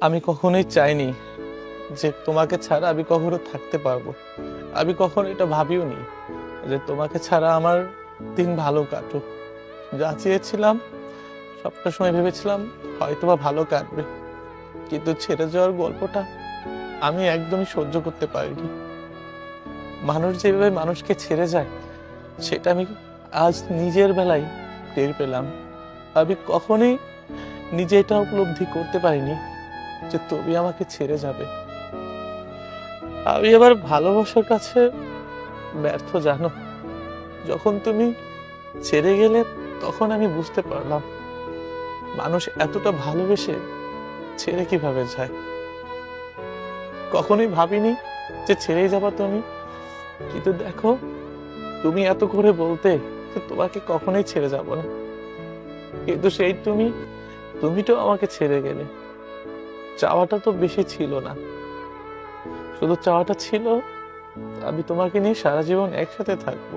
আমি কখনোই চাইনি যে তোমাকে ছাড়া আমি কখনো থাকতে পারব। আমি কখনো এটা ভাবিও নি যে তোমাকে ছাড়া আমার দিন ভালো কাটুক। যা চেয়েছিলাম, সবটা সময় ভেবেছিলাম হয়তোবা ভালো কাটবে। কিন্তু ছেড়ে যাওয়ার গল্পটা আমি একদমই সহ্য করতে পারিনি। মানুষ যেভাবে মানুষকে ছেড়ে যায়, সেটা আমি আজ নিজের বেলায় টের পেলাম। আমি কখনোই নিজে এটা উপলব্ধি করতে পারিনি। যে তুমি আমাকে ছেড়ে যাবে। আমি আবার ভালোবাসার কাছে ব্যর্থ, জানো? যখন তুমি ছেড়ে গেলে তখন আমি বুঝতে পারলাম, মানুষ এতটা ভালোবেসে ছেড়ে কীভাবে যায়। কখনোই ভাবিনি যে ছেড়েই যাবা তুমি। কিন্তু দেখো, তুমি এত করে বলতে যে তোমাকে কখনোই ছেড়ে যাব না। কিন্তু সেই তুমি তুমি তো আমাকে ছেড়ে গেলে। চাওয়াটা তো বেশি ছিল না। শুধু চাওয়াটা ছিল, আমি তোমাকে নিয়ে সারা জীবন একসাথে থাকব।